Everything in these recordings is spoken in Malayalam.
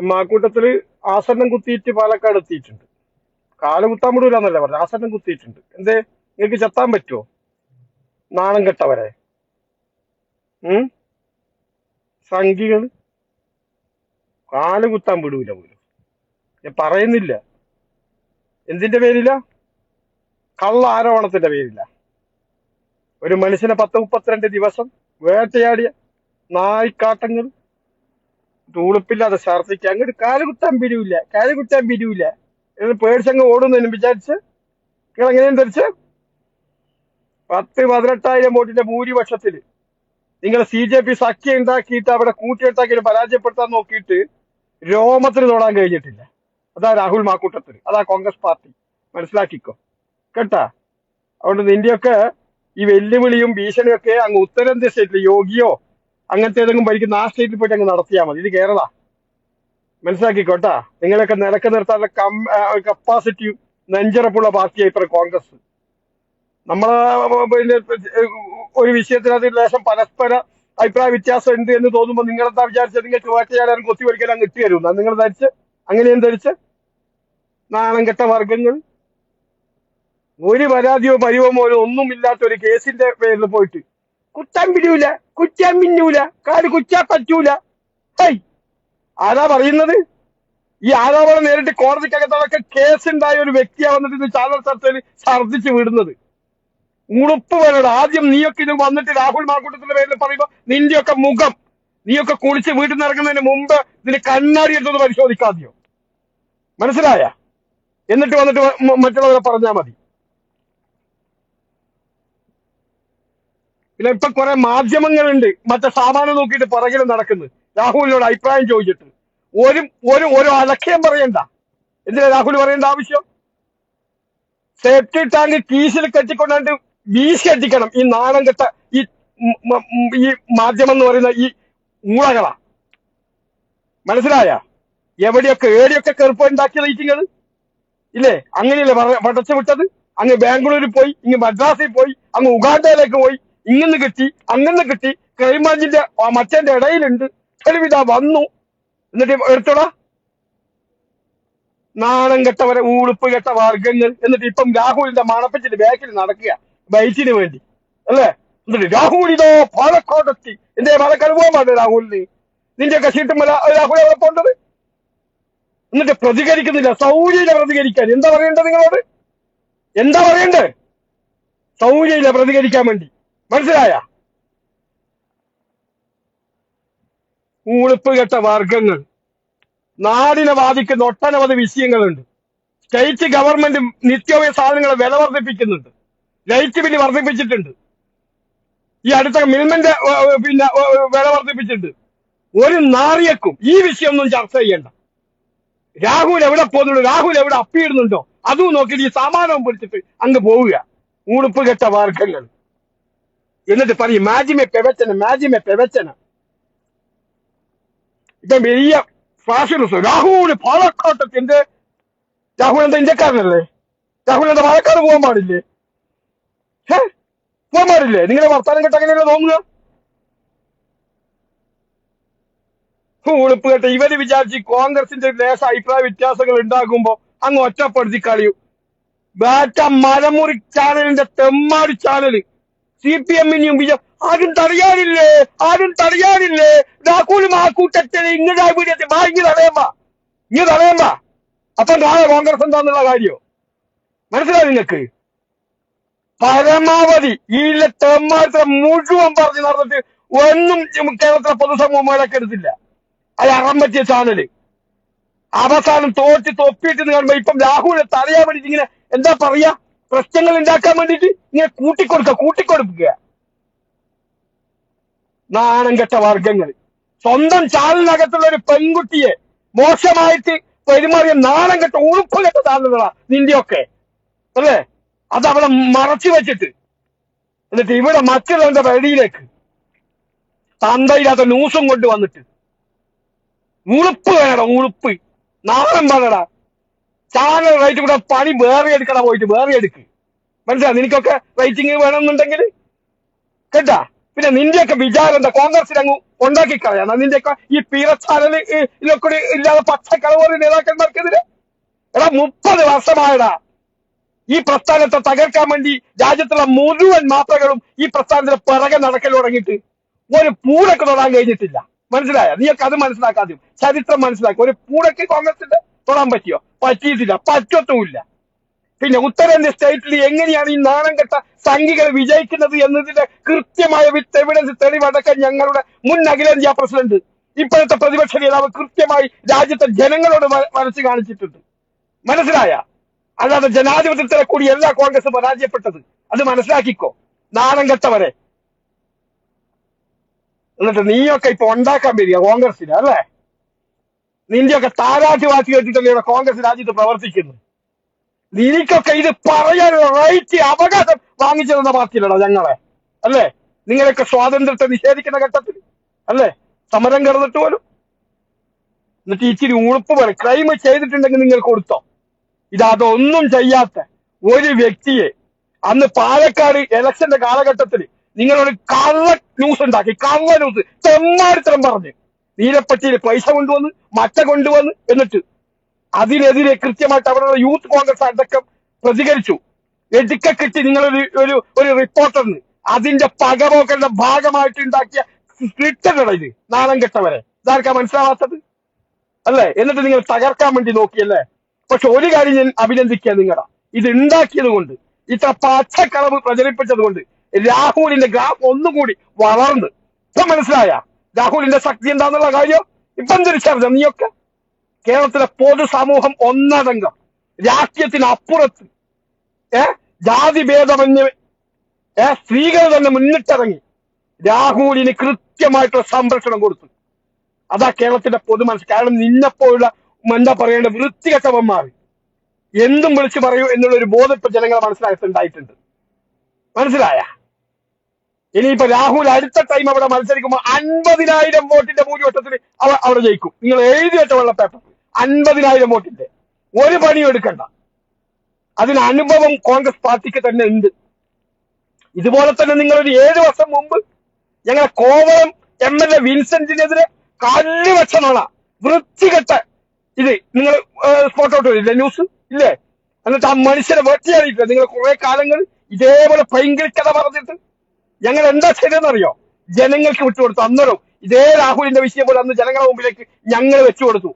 മാക്കൂട്ടത്തിൽ ആസന്നം കുത്തിയിട്ട് പാലക്കാട് എത്തിയിട്ടുണ്ട്. കാൽ കുത്താൻ വിടൂലെന്നല്ല പറഞ്ഞു. ആസന്നം കുത്തിയിട്ടുണ്ട്. എന്തേ? നിങ്ങൾക്ക് ചെത്താൻ പറ്റുമോ നാണം കെട്ടവരെ. ഉം? സംഖികൾ കാൽ കുത്താൻ വിടൂല പോലും. ഞാൻ പറയുന്നില്ല. എന്തിന്റെ പേരില? കള്ള ആരോപണത്തിന്റെ പേരില. ഒരു മനുഷ്യനെ പത്ത് മുപ്പത്തിരണ്ട് ദിവസം വേട്ടയാടിയ നായ്ക്കാട്ടങ്ങൾ തൂളിപ്പില്ലാതെ ശർദ്ദിക്കുക. അങ്ങോട്ട് കാൽ കുത്താൻ പിരിവില്ല കാൽ കുത്താൻ പിരിവില്ല പേടിച്ചങ്ങ് ഓടുന്നു വിചാരിച്ച് നിങ്ങൾ ധരിച്ച് പത്ത് പതിനെട്ടായിരം വോട്ടിന്റെ ഭൂരിപക്ഷത്തിൽ നിങ്ങൾ സി ജെ പി സഖ്യം ഉണ്ടാക്കിയിട്ട് അവിടെ കൂട്ടിയിട്ടാക്കി പരാജയപ്പെടുത്താൻ നോക്കിയിട്ട് രോമത്തിന് തൊടാൻ കഴിഞ്ഞിട്ടില്ല. അതാ രാഹുൽ മാക്കൂട്ടത്തിൽ. അതാ കോൺഗ്രസ് പാർട്ടി. മനസ്സിലാക്കിക്കോ. കേട്ടാ? അതുകൊണ്ട് നിന്റെയൊക്കെ ഈ വെല്ലുവിളിയും ഭീഷണിയൊക്കെ അങ്ങ് ഉത്തരേന്ത്യ സ്റ്റേറ്റിൽ യോഗിയോ അങ്ങനത്തെ ഏതെങ്കിലും ഭരിക്കുന്ന ആ സ്റ്റേറ്റിൽ പോയിട്ട് അങ്ങ് നടത്തിയാൽ മതി. ഇത് കേരള. മനസ്സിലാക്കിക്കോട്ടാ? നിങ്ങളൊക്കെ നിലയ്ക്ക് നിർത്താനുള്ള കം കപ്പാസിറ്റിയും നെഞ്ചറപ്പുള്ള പാർട്ടിയായി ഇപ്പൊ കോൺഗ്രസ്. നമ്മളെ ഒരു വിഷയത്തിനകത്ത് ലേശം പരസ്പര അഭിപ്രായ വ്യത്യാസം ഉണ്ട് എന്ന് തോന്നുമ്പോൾ നിങ്ങളെന്താ വിചാരിച്ചത് നിങ്ങൾക്ക് വേട്ടയാടാനും കൊത്തി പഠിക്കാൻ അങ്ങ് ഇട്ട് തരും നിങ്ങൾ ധരിച്ച് അങ്ങനെയും ധരിച്ച്? നാണം കെട്ട വർഗങ്ങൾ. ഒരു പരാതിയോ പരിവമോ ഒന്നുമില്ലാത്ത ഒരു കേസിന്റെ പേരിൽ പോയിട്ട് കുറ്റാൻ പിടിയൂല കുറ്റാൻ പിന്നൂല കാൽ കുറ്റാൻ പറ്റൂല. ഹൈ ആരാ പറയുന്നത്? ഈ ആരോപണം നേരിട്ട് കോടതിക്കകത്തൊക്കെ കേസുണ്ടായ ഒരു വ്യക്തിയാ വന്നിട്ട് ഇത് ചാനൽ ചർച്ചയിൽ ഛർദ്ദിച്ച് വിടുന്നത്. ഉളുപ്പ് വരണം ആദ്യം നീയൊക്കെ ഇത് വന്നിട്ട് രാഹുൽ മാക്കൂട്ടത്തിന്റെ പേരിൽ പറയുമ്പോ നിന്റെയൊക്കെ മുഖം നീയൊക്കെ കുളിച്ച് വീട്ടിൽ നിന്ന് ഇറങ്ങുന്നതിന് മുമ്പ് ഇതിന് കണ്ണാടി എടുത്തൊന്ന് പരിശോധിക്കാതെയോ? മനസ്സിലായ? എന്നിട്ട് വന്നിട്ട് മറ്റുള്ളവരെ പറഞ്ഞാൽ മതി. പിന്നെ ഇപ്പൊ കുറെ മാധ്യമങ്ങളുണ്ട്. മറ്റേ സാമാനം നോക്കിയിട്ട് പുറകിൽ നടക്കുന്നത് രാഹുലിനോട് അഭിപ്രായം ചോദിച്ചിട്ട്. ഒരു ഒരു ഒരു അലക്ഷ്യം പറയണ്ട. എന്തിനാ രാഹുൽ പറയേണ്ട ആവശ്യം? സേഫ്റ്റി ടാങ്ക് കീശിൽ കെട്ടിക്കൊണ്ടാണ്ട് വീശി അടിക്കണം. ഈ നാണം കെട്ട ഈ ഈ മാധ്യമം എന്ന് പറയുന്ന ഈ ഊളകളാ. മനസ്സിലായ? എവിടെയൊക്കെ ഏടിയൊക്കെ കെറുപ്പ് ഉണ്ടാക്കിയ റേറ്റിങ്ങൾ ഇല്ലേ? അങ്ങനെയല്ലേ പടച്ചു വിട്ടത്? അങ്ങ് ബാംഗ്ലൂരിൽ പോയി ഇങ്ങ് മദ്രാസിൽ പോയി അങ്ങ് ഉഗാണ്ടയിലേക്ക് പോയി ഇങ്ങനെ കിട്ടി അങ്ങനെ കിട്ടി ക്രൈംബ്രാഞ്ചിന്റെ മച്ചന്റെ ഇടയിലുണ്ട്. ഒരുവിധ വന്നു. എന്നിട്ട് എടുത്തോടാ. നാണം കെട്ടവരെ ഊളുപ്പ് കെട്ട വർഗങ്ങൾ. എന്നിട്ട് ഇപ്പം രാഹുലിന്റെ മണപ്പച്ചിന്റെ ബാക്കിൽ നടക്കുക. ബൈറ്റിന് വേണ്ടി. അല്ലേ? എന്നിട്ട് രാഹുൽ ഇതോ പാലക്കാടെത്തി. എന്റെ പാലക്കാട് പോകാൻ പാടില്ല രാഹുലിന്? നിന്റെയൊക്കെ മല രാഹുൽ അവിടെ പോണ്ടത് എന്നിട്ട് പ്രതികരിക്കുന്നില്ല. സൗര്യയില്ല പ്രതികരിക്കാൻ. എന്താ പറയേണ്ടത് നിങ്ങളോട്? എന്താ പറയണ്ടേ സൗര്യയില്ല പ്രതികരിക്കാൻ വേണ്ടി. മനസ്സിലായ? ഊളിപ്പ് കെട്ട വർഗങ്ങൾ. നാടിനെ ബാധിക്കുന്ന ഒട്ടനവധി വിഷയങ്ങളുണ്ട്. സ്റ്റേറ്റ് ഗവൺമെന്റ് നിത്യോപയോഗ സാധനങ്ങളെ വില വർദ്ധിപ്പിക്കുന്നുണ്ട്. ലൈറ്റ് ബില്ല് വർദ്ധിപ്പിച്ചിട്ടുണ്ട്. ഈ അടുത്ത മിൽമന്റെ പിന്നെ വില വർദ്ധിപ്പിച്ചിട്ടുണ്ട്. ഒരു നാറിയക്കും ഈ വിഷയമൊന്നും ചർച്ച ചെയ്യണ്ട. രാഹുൽ എവിടെ പോകുന്നുണ്ടോ? രാഹുൽ എവിടെ അപ്പിയിടുന്നുണ്ടോ അതും നോക്കിയിട്ട് ഈ സാമാനവും പിടിച്ചിട്ട് അങ്ങ് പോവുക. ഉളുപ്പ് കെട്ട വർഗങ്ങൾ. എന്നിട്ട് പറയും മാജിമെ പെവച്ചന മാജിമെ പെവച്ചന ഇപ്പം വലിയ ഫാഷൻ രാഹുൽ പാലക്കാട്ടത്തിന്റെ രാഹുൽ എന്താ ഇന്ത്യക്കാരനല്ലേ? രാഹുൽ എന്താ പാലക്കാട് പോകാൻ പാടില്ലേ? പോകാൻ പാടില്ലേ? നിങ്ങളെ വർത്താനം കേട്ട് അങ്ങനെയല്ലേ തോന്നുക? ഉളുപ്പ് കേട്ട ഇവർ വിചാരിച്ച് കോൺഗ്രസിന്റെ ലേശ അഭിപ്രായ വ്യത്യാസങ്ങൾ ഉണ്ടാകുമ്പോ അങ്ങ് ഒറ്റപ്പെടുത്തി കളിയും. ബാറ്റ മരമുറി ചാനലിന്റെ തെമ്മാടി ചാനൽ സി പി എമ്മിനെയും ബി ആരും തടയാനില്ലേ? ആരും തടയാനില്ലേ? രാഹുൽ കൂട്ടത്തിന് ഇങ്ങനെ വീടിയത്തെ വാ ഇങ്ങ് തടയമ്മ ഇങ്ങ് തടയമ്മ അപ്പൊ നാളെ കോൺഗ്രസ് എന്താന്നുള്ള കാര്യോ? മനസ്സിലായി നിങ്ങക്ക് പരമാവധി ഈ തെമ്മാരത്തെ മുഴുവൻ പറഞ്ഞു നടന്നിട്ട് ഒന്നും കേരളത്തിലെ പൊതുസമൂഹം മുതലെടുത്തില്ല അത് അറം പറ്റിയ ചാനൽ. അവസാനം തോറ്റ് തൊപ്പിയിട്ട് കാണുമ്പോ ഇപ്പം രാഹുലിനെ തടയാൻ വേണ്ടിട്ട് ഇങ്ങനെ എന്താ പറയാ? പ്രശ്നങ്ങൾ ഉണ്ടാക്കാൻ വേണ്ടിട്ട് ഇങ്ങനെ കൂട്ടിക്കൊടുക്കുക കൂട്ടിക്കൊടുക്കുക നാണം കെട്ട വർഗങ്ങൾ. സ്വന്തം ചാലിനകത്തുള്ള ഒരു പെൺകുട്ടിയെ മോശമായിട്ട് പെരുമാറിയ നാണം കെട്ട ഉളുപ്പ് കെട്ട ചാനലുകളാ നിന്റെയൊക്കെ. അല്ലേ? അത് അവിടെ മറച്ചു വെച്ചിട്ട്. എന്നിട്ട് ഇവിടെ മറ്റുള്ളവന്റെ വഴിയിലേക്ക് തന്തയില്ലാത്ത ന്യൂസും കൊണ്ടുവന്നിട്ട് ഉളുപ്പ് വേണടാ ഉളുപ്പ് നാണം വേണടാ. ചാനൽ റൈറ്റ് കൂടെ പണി വേറെ എടുക്കണ പോയിട്ട് വേറെ എടുക്ക്. മനസ്സിലാ നിനക്കൊക്കെ റൈറ്റിംഗ് വേണമെന്നുണ്ടെങ്കിൽ കേട്ടാ? പിന്നെ നിന്റെയൊക്കെ വിചാരം എന്താ? കോൺഗ്രസിൽ അങ്ങ് ഉണ്ടാക്കി കളയാണ് നിന്റെയൊക്കെ ഈ പീറച്ചാനൽ ഇതിലൊക്കെ ഇല്ലാതെ പച്ചക്കളവറി നേതാക്കന്മാർക്കെതിരെ? എടാ മുപ്പത് വർഷമായടാ. ഈ പ്രസ്ഥാനത്തെ തകർക്കാൻ വേണ്ടി രാജ്യത്തുള്ള മുഴുവൻ മാത്രകളും ഈ പ്രസ്ഥാനത്തിന് പിറകെ നടക്കൽ തുടങ്ങിയിട്ട് ഒരു പൂടൊക്കെ തൊടാൻ കഴിഞ്ഞിട്ടില്ല. മനസ്സിലായ? നീയൊക്കെ അത് മനസ്സിലാക്കാതെ ചരിത്രം മനസ്സിലാക്കി. ഒരു പൂടൊക്കെ കോൺഗ്രസിന്റെ തൊടാൻ പറ്റിയോ? പറ്റിയിട്ടില്ല. പറ്റത്തുമില്ല പിന്നെ ഉത്തരേന്ത്യ സ്റ്റേറ്റിൽ എങ്ങനെയാണ് ഈ നാണം കെട്ട സംഘികൾ വിജയിക്കുന്നത് എന്നതിന്റെ കൃത്യമായ വിത്ത് എവിഡൻസ് തെളിവടക്കം ഞങ്ങളുടെ മുൻ അഖിലേന്ത്യാ പ്രസിഡന്റ് ഇപ്പോഴത്തെ പ്രതിപക്ഷ നേതാവ് കൃത്യമായി രാജ്യത്തെ ജനങ്ങളോട് മനസ്സ് കാണിച്ചിട്ടുണ്ട്. മനസ്സിലായ? അല്ലാതെ ജനാധിപത്യത്തിലെ കൂടി എല്ലാ കോൺഗ്രസ് പരാജയപ്പെട്ടത്. അത് മനസ്സിലാക്കിക്കോ. നാണം കെട്ടവരെ. എന്നിട്ട് നീയൊക്കെ ഇപ്പൊ ഉണ്ടാക്കാൻ വരിക കോൺഗ്രസിന് അല്ലേ? നിന്റെയൊക്കെ താരാട്ടി വാച്ച് കേട്ടിട്ടല്ലേ ഇവിടെ കോൺഗ്രസ് രാജ്യത്ത് പ്രവർത്തിക്കുന്നു നിനക്കൊക്കെ ഇത് പറയാൻ റൈറ്റ് അവകാശം വാങ്ങിച്ചു തന്ന പാർട്ടിയിലടാ ഞങ്ങളെ. അല്ലേ? നിങ്ങളൊക്കെ സ്വാതന്ത്ര്യത്തെ നിഷേധിക്കുന്ന ഘട്ടത്തിൽ. അല്ലേ? സമരം കിടന്നിട്ട് പോലും. എന്നിട്ട് ഇച്ചിരി ഉളുപ്പ് പോലെ ക്രൈം ചെയ്തിട്ടുണ്ടെങ്കിൽ നിങ്ങൾ കൊടുത്തോ. ഇത് അതൊന്നും ചെയ്യാത്ത ഒരു വ്യക്തിയെ അന്ന് പാലക്കാട് ഇലക്ഷന്റെ കാലഘട്ടത്തിൽ നിങ്ങളൊരു കള്ള ന്യൂസ് ഉണ്ടാക്കി. കള്ള ന്യൂസ് തെമ്മാടിത്തരം പറഞ്ഞ്. നീലപ്പട്ടിയിൽ പൈസ കൊണ്ടുവന്ന് മറ്റ കൊണ്ടുവന്ന് എന്നിട്ട് അതിനെതിരെ കൃത്യമായിട്ട് അവരുടെ യൂത്ത് കോൺഗ്രസ് അടക്കം പ്രതികരിച്ചു. എടുക്ക കിട്ടി നിങ്ങളൊരു ഒരു ഒരു റിപ്പോർട്ടറിന്? അതിന്റെ പകപോക്കലിന്റെ ഭാഗമായിട്ട് ഉണ്ടാക്കിയ സ്ക്രിപ്റ്റല്ലടാ ഇത് നാണം കെട്ടവരെ. ഇതാർക്കാ മനസ്സിലാവാത്തത്? അല്ലേ? എന്നിട്ട് നിങ്ങൾ തകർക്കാൻ വേണ്ടി നോക്കിയല്ലേ? പക്ഷെ ഒരു കാര്യം ഞാൻ അഭിനന്ദിക്കുക നിങ്ങളാ. ഇത് ഉണ്ടാക്കിയത് കൊണ്ട് ഇത്ര പച്ചക്കളവ് പ്രചരിപ്പിച്ചത് കൊണ്ട് രാഹുലിന്റെ ഗ്രാഫ് ഒന്നുകൂടി വളർന്ന്. ഇപ്പൊ മനസ്സിലായ? രാഹുലിന്റെ ശക്തി എന്താന്നുള്ള കാര്യം ഇപ്പം തിരിച്ചറിഞ്ഞ നീയൊക്കെ കേരളത്തിലെ പൊതു സമൂഹം ഒന്നടങ്കം രാഷ്ട്രീയത്തിന് അപ്പുറത്ത് ഏ ജാതി ഭേദമന്യ ഏ സ്ത്രീകൾ തന്നെ മുന്നിട്ടിറങ്ങി രാഹുലിന് കൃത്യമായിട്ടുള്ള സംരക്ഷണം കൊടുത്തു. അതാ കേരളത്തിന്റെ പൊതു മനസ്സ്. കാരണം നിന്നെപ്പോലുള്ള എന്താ പറയേണ്ട വൃത്തികെട്ടവന്മാർ എന്തും വിളിച്ചു പറയൂ എന്നുള്ള ഒരു ബോധം ഇപ്പൊ ജനങ്ങളെ മനസ്സിലായിട്ടുണ്ടായിട്ടുണ്ട്. മനസ്സിലായ? ഇനിയിപ്പോ രാഹുൽ അടുത്ത ടൈം അവിടെ മത്സരിക്കുമ്പോൾ അൻപതിനായിരം വോട്ടിന്റെ ഭൂരിപക്ഷത്തിൽ അവ അവിടെ ജയിക്കും. നിങ്ങൾ എഴുതി വെച്ച വെള്ള പേപ്പർ അൻപതിനായിരം വോട്ടിന്റെ. ഒരു പണിയും എടുക്കണ്ട. അതിന് അനുഭവം കോൺഗ്രസ് പാർട്ടിക്ക് തന്നെ ഉണ്ട്. ഇതുപോലെ തന്നെ നിങ്ങൾ ഒരു ഏഴ് വർഷം മുമ്പ് ഞങ്ങളെ കോവളം എം എൽ എ വിൻസെന്റിനെതിരെ കല്ല് വൃത്തികെട്ട ഇത് നിങ്ങൾ സ്പോട്ട് ഔട്ട് ന്യൂസ് ഇല്ലേ? എന്നിട്ട് ആ മനുഷ്യരെ വെട്ടിയാറിയിട്ടില്ല? നിങ്ങൾ കുറെ കാലങ്ങൾ ഇതേപോലെ ഭയങ്കര പറഞ്ഞിട്ട് ഞങ്ങൾ എന്താ ചെയ്തതെന്നറിയോ? ജനങ്ങൾക്ക് വിട്ടുകൊടുത്തു. അന്നേരം ഇതേ രാഹുലിന്റെ വിഷയം പോലെ അന്ന് ജനങ്ങളുടെ മുമ്പിലേക്ക് ഞങ്ങൾ വെച്ചു കൊടുത്തു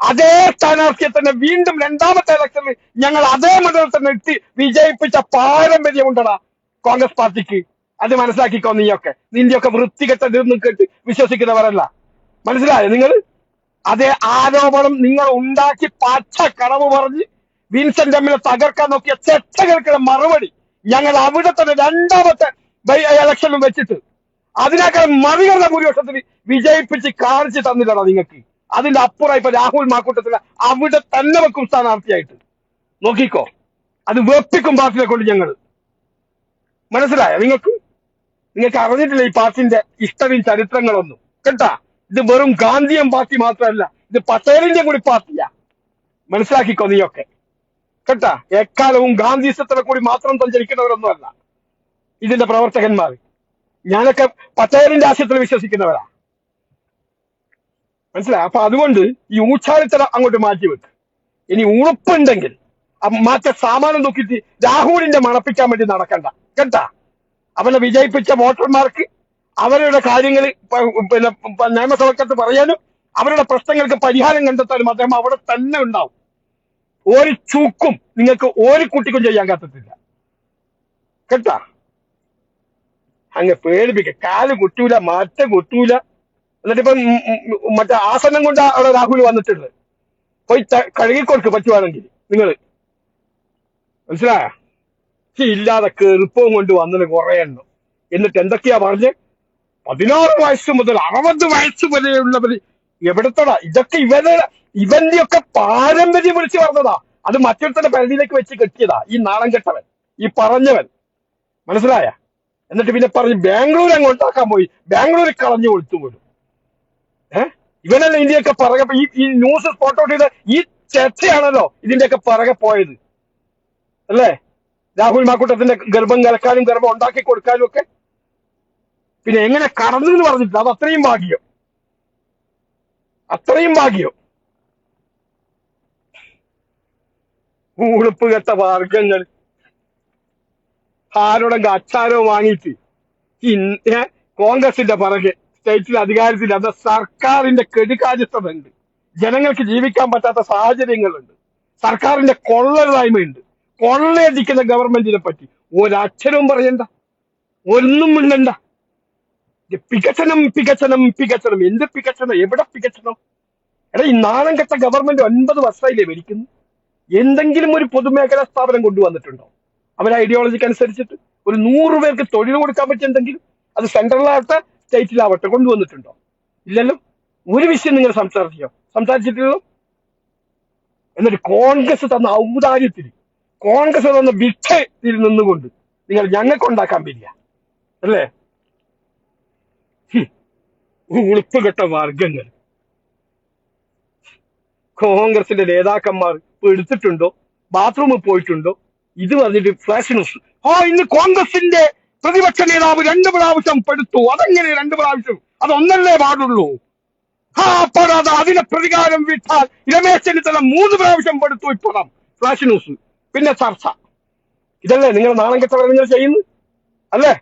അതേ സ്ഥാനാർത്ഥിയെ തന്നെ വീണ്ടും രണ്ടാമത്തെ ഇലക്ഷനിൽ ഞങ്ങൾ അതേ മണ്ഡലത്തിൽ തന്നെ എത്തി വിജയിപ്പിച്ച പാരമ്പര്യം ഉണ്ടടാ കോൺഗ്രസ് പാർട്ടിക്ക്. അത് മനസ്സിലാക്കിക്കോ നീയൊക്കെ. നിന്റെയൊക്കെ വൃത്തികെട്ട കേട്ട് വിശ്വസിക്കുന്നവരല്ല. മനസ്സിലായോ നിങ്ങൾ അതേ ആരോപണം നിങ്ങൾ ഉണ്ടാക്കി പച്ച കടവ് പറഞ്ഞ് വിൻസെന്റ് എമ്മിനെ തകർക്കാൻ നോക്കിയ ചെറ്റകൾക്കുള്ള മറുപടി ഞങ്ങൾ അവിടെ തന്നെ രണ്ടാമത്തെ ഇലക്ഷനിലും വെച്ചിട്ട്. അതിനേക്കാൾ മറികടന്ന ഭൂരിപക്ഷത്തിൽ വിജയിപ്പിച്ച് കാണിച്ചു തന്നില്ലടാ നിങ്ങൾക്ക് അതിന്റെ അപ്പുറം ഇപ്പൊ രാഹുൽ മാക്കൂട്ടത്തിൽ അവിടെ തന്നെ വെക്കും സ്ഥാനാർത്ഥിയായിട്ട്. നോക്കിക്കോ. അത് വെപ്പിക്കും പാർട്ടിയെ കൊണ്ട് ഞങ്ങൾ മനസ്സിലായോ നിങ്ങൾക്ക്? നിങ്ങൾക്ക് അറിഞ്ഞിട്ടില്ല ഈ പാർട്ടിന്റെ ഇഷ്ടവും ചരിത്രങ്ങളൊന്നും? കേട്ടാ? ഇത് വെറും ഗാന്ധിയൻ പാർട്ടി മാത്രമല്ല ഇത് പട്ടേലിന്റെ കൂടി പാർട്ടിയാ. മനസ്സിലാക്കിക്കോ നീയൊക്കെ. കേട്ടാ? എക്കാലവും ഗാന്ധിസത്തിനെ കൂടി മാത്രം സഞ്ചരിക്കുന്നവരൊന്നുമല്ല. ഇതിന്റെ പ്രവർത്തകന്മാർ. ഞാനൊക്കെ പട്ടേലിന്റെ ആശയത്തിൽ വിശ്വസിക്കുന്നവരാ. മനസ്സിലായി? അപ്പൊ അതുകൊണ്ട് ഈ ഊച്ചാരിത്തല അങ്ങോട്ട് മാറ്റി വെക്ക്. ഇനി ഉറപ്പുണ്ടെങ്കിൽ മാറ്റ സാമാനം നോക്കിട്ട് രാഹുലിന്റെ മണപ്പിക്കാൻ വേണ്ടി നടക്കണ്ട. കേട്ടാ? അവനെ വിജയിപ്പിച്ച വോട്ടർമാർക്ക് അവരുടെ കാര്യങ്ങൾ പിന്നെ നിയമസഭക്കത്ത് പറയാനും അവരുടെ പ്രശ്നങ്ങൾക്ക് പരിഹാരം കണ്ടെത്താനും അദ്ദേഹം അവിടെ തന്നെ ഉണ്ടാവും. ഒരു ചൂക്കും നിങ്ങൾക്ക് ഒരു കുട്ടിക്കും ചെയ്യാൻ കത്തത്തില്ല കേട്ടാ? അങ്ങ് പേടിപ്പിക്കുക കാൽ കുറ്റൂല മറ്റ കുറ്റൂല എന്നിട്ടിപ്പം മറ്റേ ആസനം കൊണ്ട് അവിടെ രാഹുൽ വന്നിട്ടുണ്ട്. പോയി കഴുകിക്കൊടുക്ക് പറ്റുവാണെങ്കിൽ നിങ്ങൾ മനസ്സിലായ? ഇല്ലാതെ കെറുപ്പവും കൊണ്ട് വന്നത് കുറെ എണ്ണം. എന്നിട്ട് എന്തൊക്കെയാ പറഞ്ഞ്? പതിനാറ് വയസ്സ് മുതൽ അറുപത് വയസ്സ് വരെയുള്ളവർ എവിടത്തടാ? ഇതൊക്കെ ഇവരെ ഇവന്റെ ഒക്കെ പാരമ്പര്യം വിളിച്ചു പറഞ്ഞതാ. അത് മറ്റൊരുത്തന്റെ പരിധിയിലേക്ക് വെച്ച് കെട്ടിയതാ. ഈ നാണം കെട്ടവൻ ഈ പറഞ്ഞവൻ. മനസ്സിലായ? എന്നിട്ട് പിന്നെ പറഞ്ഞു ബാംഗ്ലൂർ അങ്ങ് ഉണ്ടാക്കാൻ പോയി. ബാംഗ്ലൂർ കളഞ്ഞു കൊടുത്തു പോലും. ഏഹ് ഇവനല്ല ഇതിന്റെയൊക്കെ പറകെ ഈ ഈ ന്യൂസ് സ്പോട്ട് ഔട്ട് ചെയ്ത ഈ ചർച്ചയാണല്ലോ ഇതിന്റെയൊക്കെ പറകെ പോയത്. അല്ലേ? രാഹുൽ മാക്കൂട്ടത്തിന്റെ ഗർഭം കലക്കാനും ഗർഭം ഉണ്ടാക്കി കൊടുക്കാനും ഒക്കെ. പിന്നെ എങ്ങനെ കടന്നു എന്ന് പറഞ്ഞിട്ടില്ല. അത് അത്രയും ഭാഗ്യം. അത്രയും ഭാഗ്യം. ഉളുപ്പ് കെട്ട വർഗങ്ങൾ ആരോടെങ്കിലും അച്ചാരോ വാങ്ങിച്ച് കോൺഗ്രസിന്റെ പുറകെ സ്റ്റേറ്റിൽ അധികാരത്തിൽ അത് സർക്കാരിന്റെ കെടുകാര്യസ്ഥത ഉണ്ട് ജനങ്ങൾക്ക് ജീവിക്കാൻ പറ്റാത്ത സാഹചര്യങ്ങളുണ്ട്. സർക്കാരിന്റെ കൊള്ളരുതായ്മയുണ്ട്. കൊള്ളയടിക്കുന്ന ഗവൺമെന്റിനെ പറ്റി ഒരക്ഷരവും പറയണ്ട. ഒന്നും മിണ്ടണ്ട. പികച്ചനം പികച്ചനം പികച്ചനം. എന്ത് പികച്ചനം? എവിടെ പികച്ചനം? എടാ ഈ നാണം കെട്ട ഗവൺമെന്റ് ഒൻപത് വർഷമായില്ലേ ഭരിക്കുന്നു? എന്തെങ്കിലും ഒരു പൊതുമേഖലാ സ്ഥാപനം കൊണ്ടുവന്നിട്ടുണ്ടോ? അവരുടെ ഐഡിയോളജിക്ക് അനുസരിച്ചിട്ട് ഒരു നൂറ് പേർക്ക് തൊഴിൽ കൊടുക്കാൻ പറ്റുന്നുണ്ടെങ്കിൽ അത് സെൻട്രലാവട്ടെ സ്റ്റേറ്റിലാവട്ടെ കൊണ്ടുവന്നിട്ടുണ്ടോ? ഇല്ലല്ലോ. ഒരു വിഷയം നിങ്ങൾ സംസാരിച്ചോ? സംസാരിച്ചിട്ടില്ലല്ലോ? എന്നിട്ട് കോൺഗ്രസ് തന്ന ഔദാര്യത്തിൽ കോൺഗ്രസ് തന്ന ഭിക്ഷയിൽ നിന്നുകൊണ്ട് നിങ്ങൾ ഞങ്ങൾക്ക് ഉണ്ടാക്കാൻ പറ്റില്ല അല്ലേ? ഉളുപ്പുകെട്ട ഉളുപ്പ് കെട്ട വർഗങ്ങൾ കോൺഗ്രസിന്റെ നേതാക്കന്മാർ ഇപ്പൊ എടുത്തിട്ടുണ്ടോ? ബാത്റൂമിൽ പോയിട്ടുണ്ടോ? ഇത് പറഞ്ഞിട്ട് ഫ്ലാഷ് ന്യൂസ് ആ ഇന്ന് കോൺഗ്രസിന്റെ പ്രതിപക്ഷ നേതാവ് രണ്ട് പ്രാവശ്യം പെടുത്തു. അതെങ്ങനെ രണ്ട് പ്രാവശ്യം? അതൊന്നല്ലേ പാടുള്ളൂ ആ അപ്പോഴത് അതിനെ പ്രതികാരം വിട്ടാൽ രമേശ് ചെന്നിത്തല മൂന്ന് പ്രാവശ്യം പെടുത്തു ഇപ്പോഴാം ഫ്ലാഷ് ന്യൂസ് പിന്നെ ചർച്ച. ഇതല്ലേ നിങ്ങൾ നാണം കെട്ടവരെ നിങ്ങൾ ചെയ്യുന്നു? അല്ലേ?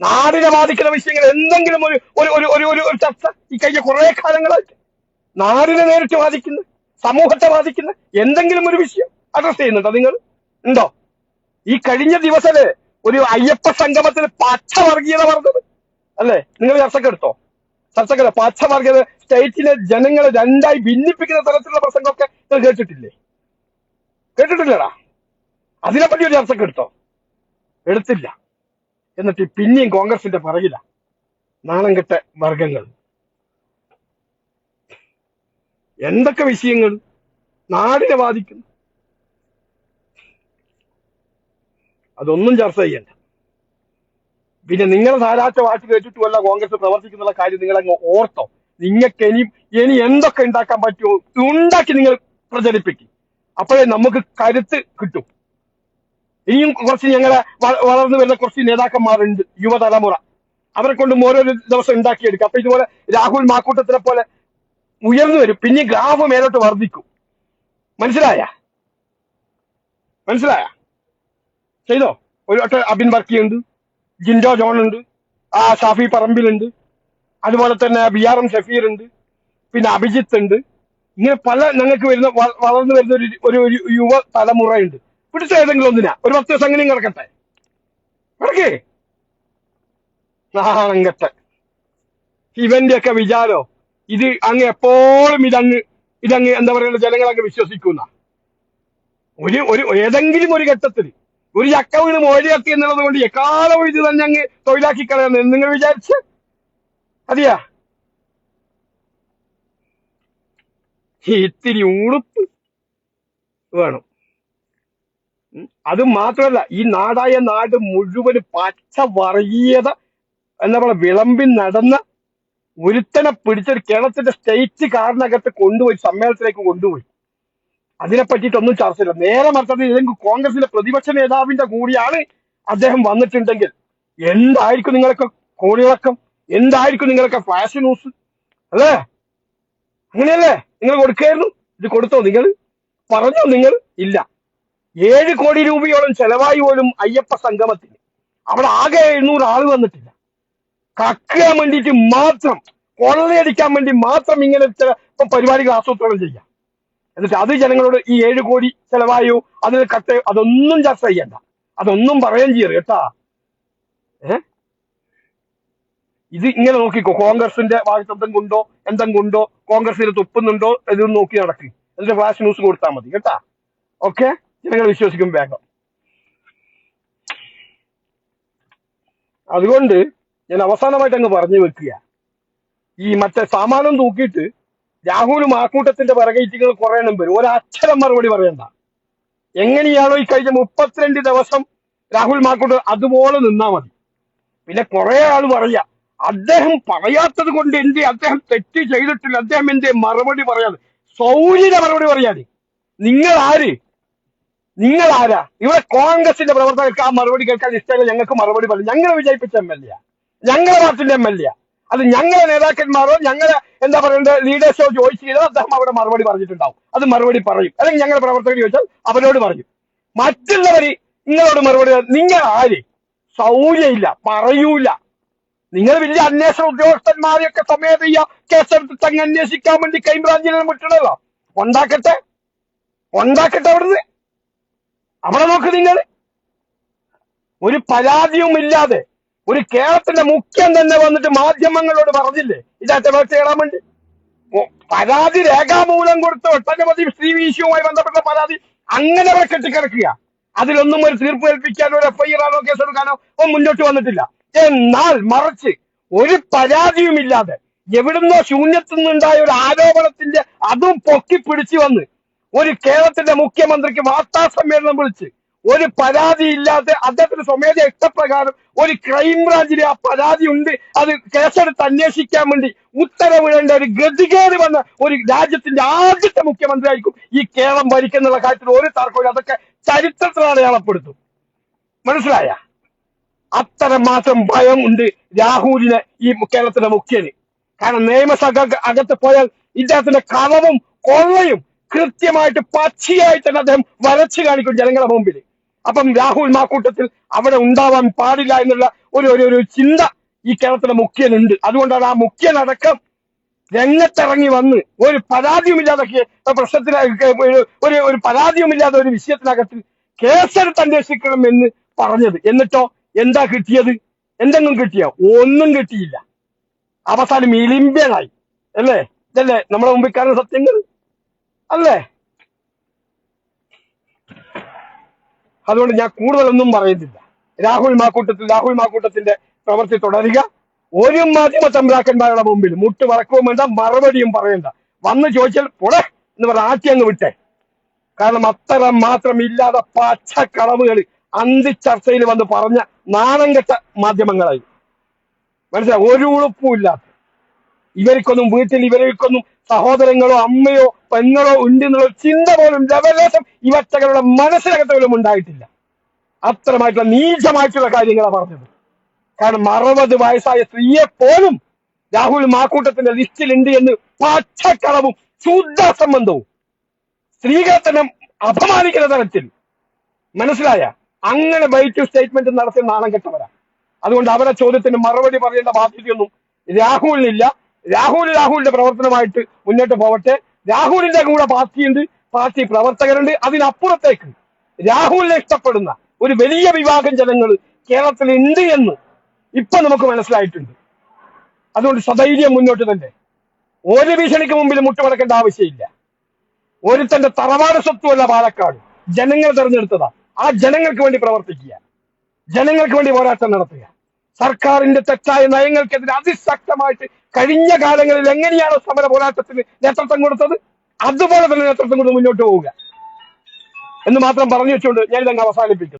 നാടിനെ ബാധിക്കുന്ന വിഷയങ്ങൾ എന്തെങ്കിലും ഒരു ഒരു ഒരു ഒരു ഒരു ചർച്ച ഈ കഴിഞ്ഞ കുറെ കാലങ്ങളായിട്ട്. നാടിനെ നേരിട്ട് ബാധിക്കുന്ന സമൂഹത്തെ ബാധിക്കുന്ന എന്തെങ്കിലും ഒരു വിഷയം അഡ്രസ് ചെയ്യുന്നുണ്ടോ നിങ്ങൾ? ഉണ്ടോ? ഈ കഴിഞ്ഞ ദിവസം ഒരു അയ്യപ്പ സംഗമത്തിൽ പച്ച വർഗീയത പറഞ്ഞത്. അല്ലേ? നിങ്ങൾ ചർച്ചക്ക് എടുത്തോ? പച്ച വർഗീയത സ്റ്റേറ്റിലെ ജനങ്ങളെ രണ്ടായി ഭിന്നിപ്പിക്കുന്ന തരത്തിലുള്ള പ്രസംഗമൊക്കെ നിങ്ങൾ കേട്ടിട്ടില്ലേ? കേട്ടിട്ടില്ലടാ. അതിനെപ്പറ്റി ഒരു ചർച്ചക്ക് എടുത്തോ? എടുത്തില്ല. എന്നിട്ട് പിന്നെയും കോൺഗ്രസിന്റെ പറയില്ല നാണം കെട്ട വർഗങ്ങൾ. എന്തൊക്കെ വിഷയങ്ങൾ? നാടിനെ ബാധിക്കുന്നു. അതൊന്നും ചർച്ച ചെയ്യണ്ട. പിന്നെ നിങ്ങൾ ധാരാളം വാട്ട് കേട്ടിട്ടുമല്ല കോൺഗ്രസ് പ്രവർത്തിക്കുന്നുള്ള കാര്യം നിങ്ങൾ അങ്ങ് ഓർത്തോ. നിങ്ങൾക്ക് ഇനി ഇനി എന്തൊക്കെ ഉണ്ടാക്കാൻ പറ്റുമോ ഉണ്ടാക്കി നിങ്ങൾ പ്രചരിപ്പിക്കും. അപ്പോഴേ നമുക്ക് കരുത്ത് കിട്ടും. ഇനിയും കുറച്ച് ഞങ്ങളെ വളർന്നു വരുന്ന കുറച്ച് നേതാക്കന്മാരുണ്ട് യുവതലമുറ. അവരെ കൊണ്ട് ഓരോ ദിവസം ഉണ്ടാക്കിയെടുക്കും. അപ്പൊ ഇതുപോലെ രാഹുൽ മാക്കൂട്ടത്തിനെ പോലെ ഉയർന്നു വരും. പിന്നെ ഗ്രാഫ് മേലോട്ട് വർദ്ധിക്കും. മനസ്സിലായ? മനസ്സിലായ? ചെയ്തോ? ഒരു വട്ടം അബിൻ വർക്കിയുണ്ട് ജിൻഡോ ജോൺ ഉണ്ട് ആ ഷാഫി പറമ്പിലുണ്ട് അതുപോലെ തന്നെ ബി ആർ എം ഷഫീർ ഉണ്ട് പിന്നെ അഭിജിത്ത് ഉണ്ട്. ഇങ്ങനെ പല ഞങ്ങൾക്ക് വരുന്ന വളർന്നു വരുന്ന ഒരു ഒരു യുവ തലമുറയുണ്ട്. പിടിച്ച ഏതെങ്കിലും ഒന്നിനാ? ഒരു പത്ത് ദിവസം അങ്ങനെയും കിടക്കട്ടെ കിടക്കേ നാണങ്കട്ടെ. ഇവന്റെ ഒക്കെ വിചാരോ? ഇത് അങ്ങ് എപ്പോഴും ഇതങ്ങ് ഇതങ്ങ് എന്താ പറയുക ജനങ്ങളങ്ങ് വിശ്വസിക്കുന്ന. ഒരു ഒരു ഏതെങ്കിലും ഒരു ഘട്ടത്തിൽ ഒരു ചക്ക വീണ് മോഴി കത്തി എന്നുള്ളത് കൊണ്ട് എക്കാല ഇത് തന്നെ അങ്ങ് തൊഴിലാക്കി കളയാന്ന് നിങ്ങൾ വിചാരിച്ച്? അതെയാ? ഇത്തിരി ഉളുപ്പ് വേണം. അത് മാത്രമല്ല ഈ നാടായ നാട് മുഴുവൻ പച്ച വർഗീയത എന്താ പറയുക വിളമ്പി നടന്ന ഒരുത്തനെ പിടിച്ചൊരു കേരളത്തിന്റെ സ്റ്റേറ്റ് കാറിനകത്ത് കൊണ്ടുപോയി സമ്മേളനത്തിലേക്ക് കൊണ്ടുപോയി. അതിനെ പറ്റിയിട്ടൊന്നും ചർച്ചയില്ല. നേരെ മറിച്ചത് ഏതെങ്കിലും കോൺഗ്രസിന്റെ പ്രതിപക്ഷ നേതാവിന്റെ കൂടിയാണ് അദ്ദേഹം വന്നിട്ടുണ്ടെങ്കിൽ എന്തായിരിക്കും നിങ്ങളൊക്കെ കോടിയിളക്കം എന്തായിരിക്കും നിങ്ങളൊക്കെ ഫ്ലാഷ് ന്യൂസ് അല്ലേ? അങ്ങനെയല്ലേ? നിങ്ങൾ കൊടുക്കായിരുന്നു? ഇത് കൊടുത്തോ നിങ്ങൾ? പറഞ്ഞോ നിങ്ങൾ? ഇല്ല. ഏഴ് കോടി രൂപയോളം ചെലവായി പോലും അയ്യപ്പ സംഗമത്തിന്. അവിടെ ആകെ എഴുന്നൂറ് ആൾ വന്നിട്ടില്ല. കക്കാൻ വേണ്ടിയിട്ട് മാത്രം കൊള്ളയടിക്കാൻ വേണ്ടി മാത്രം ഇങ്ങനെ ചില പരിപാടികൾ ആസൂത്രണം ചെയ്യാം. എന്നിട്ട് അത് ജനങ്ങളോട് ഈ ഏഴ് കോടി ചെലവായോ അതിന് കട്ട് അതൊന്നും ചർച്ച ചെയ്യണ്ട. അതൊന്നും പറയുകയും ചെയ്യരുത് കേട്ടാ. ഏ? ഇത് ഇങ്ങനെ നോക്കിക്കോ. കോൺഗ്രസിന്റെ ഭാഗത്തെന്തും കൊണ്ടോ എന്തെങ്കിലും കൊണ്ടോ കോൺഗ്രസിന് തുപ്പുന്നുണ്ടോ ഇത് നോക്കി നടക്കും. എന്നിട്ട് ഫ്ലാഷ് ന്യൂസ് കൊടുത്താൽ മതി കേട്ടാ. ഓക്കെ? ജനങ്ങൾ വിശ്വസിക്കും വേഗം. അതുകൊണ്ട് ഞാൻ അവസാനമായിട്ട് അങ്ങ് പറഞ്ഞു വെക്കുക. ഈ മറ്റേ സാമാനം തൂക്കിയിട്ട് രാഹുൽ ആക്കൂട്ടത്തിന്റെ വെറകൈറ്റുകൾ കുറെ വരും. ഒരക്ഷരം മറുപടി പറയണ്ട. എങ്ങനെയാണോ ഈ കഴിഞ്ഞ മുപ്പത്തിരണ്ട് ദിവസം രാഹുൽ മാക്കൂട്ട് അതുപോലെ നിന്നാ മതി. പിന്നെ കുറെ ആൾ പറയാ അദ്ദേഹം പറയാത്തത് കൊണ്ട് എന്തേ അദ്ദേഹം തെറ്റ് ചെയ്തിട്ടില്ല അദ്ദേഹം എന്തേ മറുപടി പറയാതെ സൗര്യത മറുപടി പറയാതെ നിങ്ങൾ ആര് നിങ്ങൾ ആരാ ഇവിടെ കോൺഗ്രസിന്റെ പ്രവർത്തകർക്ക് ആ മറുപടി കേൾക്കാൻ ഇഷ്ടമല്ല ഞങ്ങൾക്ക് മറുപടി പറയും ഞങ്ങൾ വിജയിപ്പിച്ച എം എൽ എ ഞങ്ങളെ പാർട്ടിന്റെ എം എൽ എ അത് ഞങ്ങളെ നേതാക്കന്മാരോ ഞങ്ങളെ എന്താ പറയുന്നത് ലീഡേഴ്സോ ചോദിച്ചു ചെയ്താൽ അദ്ദേഹം അവിടെ മറുപടി പറഞ്ഞിട്ടുണ്ടാവും. അത് മറുപടി പറയും. അല്ലെങ്കിൽ ഞങ്ങളുടെ പ്രവർത്തകർ ചോദിച്ചാൽ അവരോട് പറയും. മറ്റുള്ളവർ നിങ്ങളോട് മറുപടി. നിങ്ങൾ ആര്? സൗര്യമില്ല പറയൂല. നിങ്ങൾ വലിയ അന്വേഷണ ഉദ്യോഗസ്ഥന്മാരെയൊക്കെ സമേത ഈ കേസെടുത്തിട്ട് അങ്ങ് അന്വേഷിക്കാൻ വേണ്ടി ക്രൈംബ്രാഞ്ചിനെ വിട്ടണല്ലോ ഉണ്ടാക്കട്ടെ. ഉണ്ടാക്കട്ടെ അവിടുന്ന്. അവിടെ നോക്ക് നിങ്ങൾ. ഒരു പരാതിയും ഇല്ലാതെ ഒരു കേരളത്തിന്റെ മുഖ്യം തന്നെ വന്നിട്ട് മാധ്യമങ്ങളോട് പറഞ്ഞില്ലേ? ഇതാറ്റ വേർച്ച ഇടാൻ വേണ്ടി. പരാതി രേഖാമൂലം കൊടുത്ത ഒട്ടനവധി വിഷയവുമായി ബന്ധപ്പെട്ട പരാതി അങ്ങനെ അവർ കെട്ടിക്കിടക്കുക അതിലൊന്നും ഒരു തീർപ്പ് കൽപ്പിക്കാനോ ഒരു എഫ്ഐആർ ആണോ കേസെടുക്കാനോ ഒന്നും മുന്നോട്ട് വന്നിട്ടില്ല. എന്നാൽ മറിച്ച് ഒരു പരാതിയും ഇല്ലാതെ എവിടുന്നോ ശൂന്യത്തിൽ നിന്നുണ്ടായ ഒരു ആരോപണത്തിന്റെ അതും പൊക്കി പിടിച്ചു വന്ന് ഒരു കേരളത്തിന്റെ മുഖ്യമന്ത്രിക്ക് വാർത്താ സമ്മേളനം വിളിച്ച് ഒരു പരാതി ഇല്ലാതെ അദ്ദേഹത്തിന് സ്വമേധ ഇഷ്ടപ്രകാരം ഒരു ക്രൈംബ്രാഞ്ചിന് ആ പരാതി ഉണ്ട്. അത് കേസെടുത്ത് അന്വേഷിക്കാൻ വേണ്ടി ഉത്തരവിടേണ്ട ഒരു ഗതികേട് വന്ന ഒരു രാജ്യത്തിന്റെ ആദ്യത്തെ മുഖ്യമന്ത്രിയായിരിക്കും ഈ കേരളം ഭരിക്കുന്നുള്ള കാര്യത്തിൽ ഒരു തർക്കവും അതൊക്കെ ചരിത്രത്തിൽ അടയാളപ്പെടുത്തും. മനസ്സിലായ? അത്തരം മാത്രം ഭയം ഉണ്ട് രാഹുലിന് ഈ കേരളത്തിന്റെ മുഖ്യന്. കാരണം നിയമസഭ അകത്ത് പോയാൽ ഇദ്ദേഹത്തിന്റെ കളവും കൊള്ളയും കൃത്യമായിട്ട് പച്ചയായി തന്നെ അദ്ദേഹം വരച്ചു കാണിക്കും ജനങ്ങളുടെ മുമ്പിൽ അപ്പം രാഹുൽ മാക്കൂട്ടത്തിൽ അവിടെ ഉണ്ടാവാൻ പാടില്ല എന്നുള്ള ഒരു ഒരു ഒരു ചിന്ത ഈ കേരളത്തിലെ മുഖ്യനുണ്ട്. അതുകൊണ്ടാണ് ആ മുഖ്യനടക്കം രംഗത്തിറങ്ങി വന്ന് ഒരു പരാതിയുമില്ലാതെ പ്രശ്നത്തിന് ഒരു ഒരു ഒരു പരാതിയുമില്ലാതെ ഒരു വിഷയത്തിനകത്ത് കേസെടുത്ത് അന്വേഷിക്കണം എന്ന് പറഞ്ഞത്. എന്നിട്ടോ? എന്താ കിട്ടിയത്? എന്തെങ്കിലും കിട്ടിയോ? ഒന്നും കിട്ടിയില്ല. അവസാനം ഇലിമ്പ്യനായി അല്ലേ? ഇതല്ലേ നമ്മളെ മുമ്പിൽ കാരണം സത്യങ്ങൾ? അല്ലേ? അതുകൊണ്ട് ഞാൻ കൂടുതലൊന്നും പറയുന്നില്ല. രാഹുൽ മാക്കൂട്ടത്തിൽ രാഹുൽ മാക്കൂട്ടത്തിന്റെ പ്രവൃത്തി തുടരുക. ഒരു മാധ്യമ തമ്പ്രാക്കന്മാരുടെ മുമ്പിൽ മുട്ട് വറക്കവും വേണ്ട മറുപടിയും പറയണ്ട. വന്ന് ചോദിച്ചാൽ പുടെ എന്ന് പറഞ്ഞ ആറ്റി അങ്ങ് വിട്ടെ. കാരണം അത്ര മാത്രം ഇല്ലാതെ പച്ച കളവുകൾ അന്തി ചർച്ചയിൽ വന്ന് പറഞ്ഞ നാണം കെട്ട മാധ്യമങ്ങളായി. മനസ്സിലായി? ഒരു ഉളുപ്പും ഇല്ലാത്ത. ഇവർക്കൊന്നും വീട്ടിൽ ഇവർക്കൊന്നും സഹോദരങ്ങളോ അമ്മയോ പെങ്ങളോ ഉണ്ട് എന്നുള്ള ചിന്ത പോലും ലവലേശം ഇവറ്റകളുടെ മനസ്സിനകത്ത് പോലും ഉണ്ടായിട്ടില്ല. അത്രമായിട്ടുള്ള നീചമായിട്ടുള്ള കാര്യങ്ങളാണ് പറഞ്ഞത്. കാരണം അറുപത് വയസ്സായ സ്ത്രീയെ പോലും രാഹുൽ മാക്കൂട്ടത്തിന്റെ ലിസ്റ്റിലുണ്ട് എന്ന് പച്ചക്കളവും ശുദ്ധ സംബന്ധവും സ്ത്രീകളെ തന്നെ അപമാനിക്കുന്ന തരത്തിൽ മനസ്സിലായ? അങ്ങനെ ബൈറ്റ് സ്റ്റേറ്റ്മെന്റ് നടത്തിയ നാണം കെട്ടവരാ. അതുകൊണ്ട് അവരെ ചോദ്യത്തിന് മറുപടി പറയേണ്ട ബാധ്യതയൊന്നും രാഹുലിനില്ല. രാഹുൽ രാഹുലിന്റെ പ്രവർത്തനമായിട്ട് മുന്നോട്ട് പോവട്ടെ. രാഹുലിന്റെ കൂടെ പാർട്ടിയുണ്ട്. പാർട്ടി പ്രവർത്തകരുണ്ട്. അതിനപ്പുറത്തേക്ക് രാഹുലിനെ ഇഷ്ടപ്പെടുന്ന ഒരു വലിയ വിഭാഗം ജനങ്ങൾ കേരളത്തിൽ ഉണ്ട് എന്ന് ഇപ്പൊ നമുക്ക് മനസ്സിലായിട്ടുണ്ട്. അതുകൊണ്ട് സധൈര്യം മുന്നോട്ട് തന്നെ. ഒരു ഭീഷണിക്ക് മുമ്പിൽ മുട്ടുമടക്കേണ്ട ആവശ്യമില്ല. ഒരു തന്റെ തറവാട് സ്വത്തുമല്ല പാലക്കാട് ജനങ്ങൾ തെരഞ്ഞെടുത്തതാ. ആ ജനങ്ങൾക്ക് വേണ്ടി പ്രവർത്തിക്കുക. ജനങ്ങൾക്ക് വേണ്ടി പോരാട്ടം നടത്തുക. സർക്കാരിന്റെ തെറ്റായ നയങ്ങൾക്കെതിരെ അതിശക്തമായിട്ട് കഴിഞ്ഞ കാലങ്ങളിൽ എങ്ങനെയാണ് സമര പോരാട്ടത്തിന് നേതൃത്വം കൊടുത്തത്? അതുപോലെ തന്നെ നേതൃത്വം കൊടുത്ത് മുന്നോട്ട് പോവുക. എന്ന് മാത്രം പറഞ്ഞു വെച്ചുകൊണ്ട് ഞാൻ ഇതങ്ങ് അവസാനിപ്പിക്കുന്നു.